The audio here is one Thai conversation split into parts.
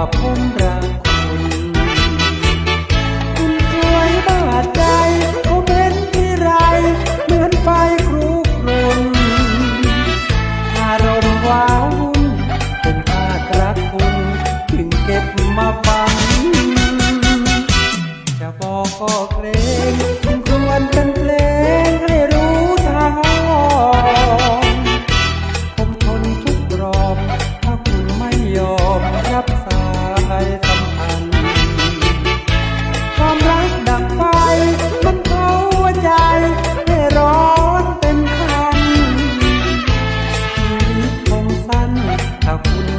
าผมรักคุณ คุณสวยบาดใจเขาเป็นที่ไร เหมือนไฟครุกรุ่นอารมณ์วาวุ่นเป็นภาครักคุณถึงเก็บมาฝัน จะบอกก็เกรงคุณควรเป็นเพลงให้รู้ทาง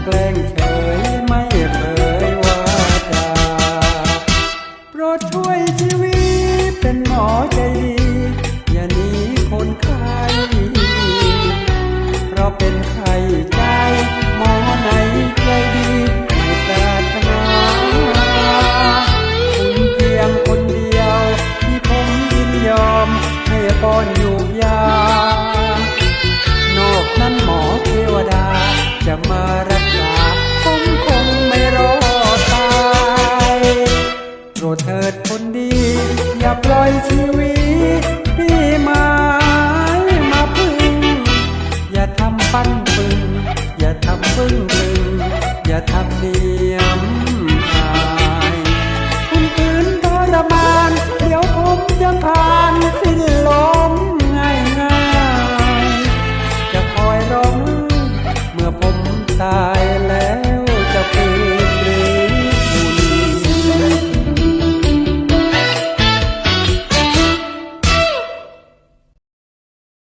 แกล้งเฉยไม่เผยวาจาโปรดช่วยชีวิตเป็นหมอใจดี อย่าหนีคนไข้เพราะเป็นไข้ใจหมอไหนใจดีไม่ปรนคุณเพียงคนเดียวที่ผมยินยอมให้ป้อนอยู่ยาั้นปึง อย่าทำปึ้งปึงอย่าทำเดียม